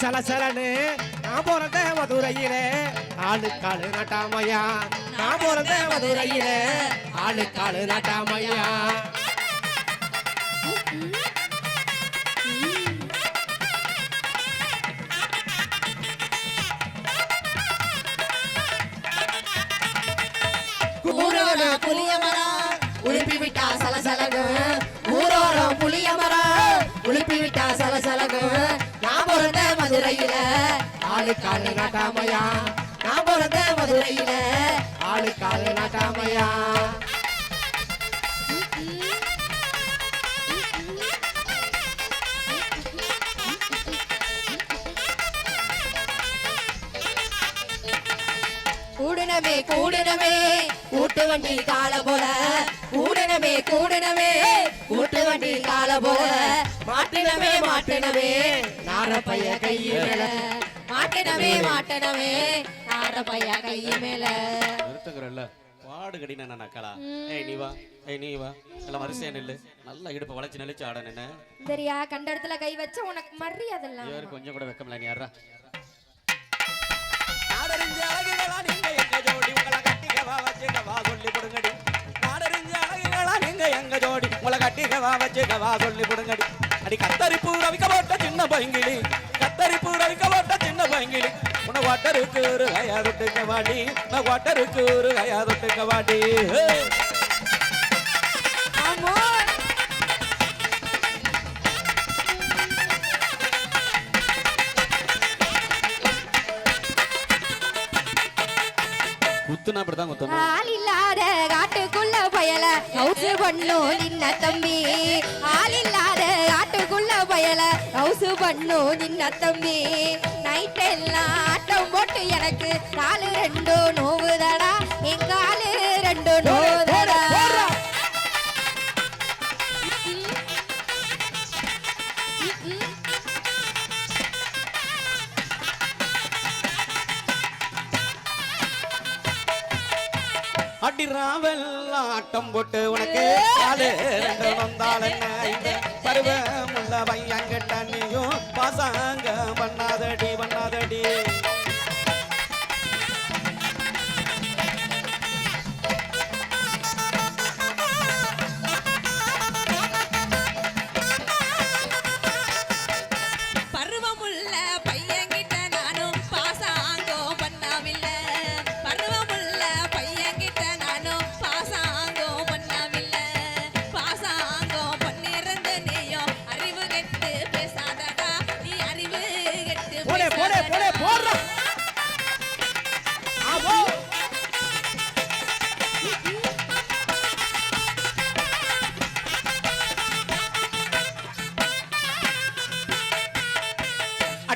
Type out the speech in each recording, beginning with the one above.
சலசலனு நான் பிறந்த மதுரையிலே. ஆளுக்காளு நட்டாமையா. நான் பிறந்த மதுரையிலே. ஆளுக்காளு நட்டாமையா. புளியமரா புளிய உழுப்பி விட்டா சலசலகு ஊரோரம் புளியமரா உளுப்பி உழுப்பி விட்டா ஆளுக்காளு நாட்டாமையா? நான் பிறந்த மதுரையில ஆளுக்காளு நாட்டாமையா? கூடனமே கூடனமே கூட்டு வண்டி கால போல. கூடனமே கூடனமே கூட்டு வண்டி கால போல. மாட்டினமே மாட்டினமே நார பைய கையில. மாட்டினமே மாட்டினமே நார பைய கைய மேல. நிறுத்துங்கிறல்ல பாடு கடின நக்கலா. ஏய் நீ வா. ஏய் நீ வா. எல்லாம் வரிசையா நில்லு. நல்லா இடுப்பை வளைச்சு நெளிச்சு ஆட நின்னு சரியா கண்ட இடத்துல கை வச்ச உனக்கு மரியாதை இவர் கொஞ்சம் கூட வெக்கமில்ல நீ யாரா நாடறிஞ்ச அழகுகளா நீங்க எங்க ஜோடி? உங்களை கட்டிக்கவா வச்சுக்கவா சொல்லி கொடுங்கடி. நாடறிஞ்ச அழகுகளா நீங்க எங்க ஜோடி? உங்களை கட்டிக்கவா வச்சுக்கவா சொல்லி கொடுங்கடி. அடி கத்தரிப்பு ரவிக்க போட்ட சின்ன பைங்கிளி. உன வாட்டருக்கு ஒரு கையா தொட்டுக்க வாடி. நான் வாட்டருக்கு ஒரு கையா தொட்டுக்க வாடி. குத்துனா அப்படிதான் குத்தணும். ஆள் இல்லாத காட்டுக்குள்ள பயல. ஹவுஸ் பண்ணும் நின்ன தம்பி. ஆள் இல்லாத காட்டுக்குள்ள பயல. ஹவுஸ் பண்ணும் நின்ன தம்பி. நைட் எல்லாம் ஆட்டம் போட்டு எனக்கு காலு ரெண்டு நோவுதடா. என் காலு ரெண்டு நோவுதடா. ராவல் ஆட்டம் போட்டு உனக்கு காலு ரெண்டு வந்தால் என்ன இந்த பருவம் உள்ள பையன்கிட்ட நீயும் பாசாங்க பண்ணாதடி பண்ணாதடி.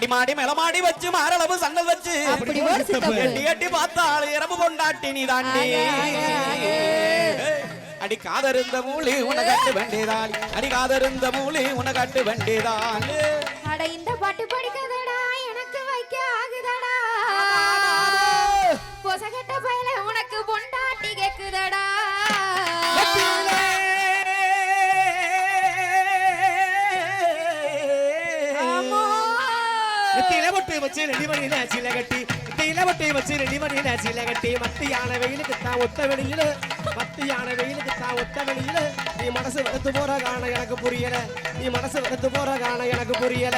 அடி மாடி மேல மாடி வச்சு மாரளவு சண்டல் வச்சு. எட்டி எட்டி பார்த்தாள் இரவு கொண்டாட்டி நீ தாண்டி. அடி காதருந்த மூலி உன கட்டு வேண்டியதாள் அடி காதருந்த மூலி உன கட்டு வேண்டியதாள் அட இந்த பாட்டு படிக்காதடா நெத்தியில பொட்டு வச்சு ரெடி மணியில சில கட்டி நெத்தியில பொட்டு வச்சு ரெடி மணியில சில கட்டி. மத்தியான வெயிலுக்கு தான் ஒத்த வெளியில மத்தியான வெயிலுக்கு தான் ஒத்த வெளியில. நீ மனசு வெறுத்து போற காண எனக்கு புரியல. நீ மனசு வெறுத்து போற காண எனக்கு புரியல.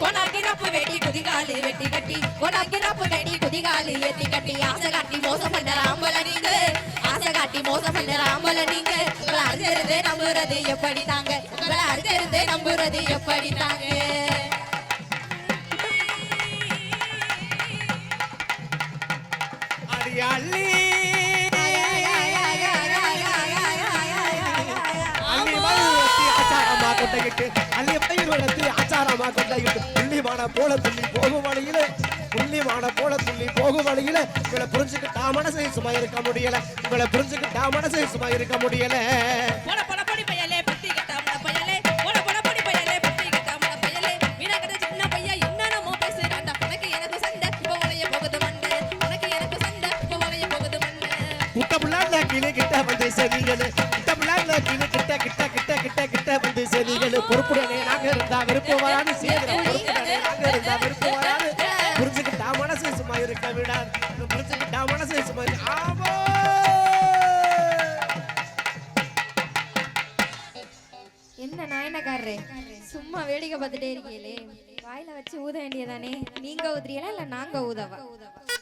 கொண்டாக்கிறப்ப வெடி குதிகாலு வெட்டி கட்டி. கொண்டாக்கிறப்ப வெடி குதிகாலு ஏத்தி கட்டி. ஆசை காட்டி மோசம் பண்ண ராம்பல நீங்க. ஆசை காட்டி மோசம் பண்ண ராம்பல நீங்க. உங்களை அறுதிருந்தே நம்புறது எப்படி தாங்க? உங்களை அறுதிருந்தே நம்புறது எப்படி தாங்க? அள்ளி. கொண்டையிட்டு. அள்ளி வயிறு வளர்த்தி ஆச்சாரமா கொண்டையிட்டு. புள்ளிமான போல துள்ளி போகும் வழியில. புள்ளிமான போல துள்ளி போகும் வழியில. உங்களை புரிஞ்சுக்கிட்டா மனசை சும்மா இருக்க முடியல. உங்களை புரிஞ்சுக்கிட்டா மனசை சும்மா இருக்க முடியல. சதிகளே தமிழ்நாட்டில் கிட்ட கிட்ட கிட்ட கிட்ட கிட்ட கிட்ட வந்து சதிகளே பொறுப்புடனே நாங்க இருந்தா விருப்பம் வராது சேர்ந்து பொறுப்புடனே என்ன நாயனக்காரரே? சும்மா வேடிக்கை பார்த்துட்டே இருக்கீங்களே. வாயில வச்சு ஊத வேண்டியதானே? நீங்க ஊதுறீங்களா இல்ல நாங்க ஊதவா ஊதவா?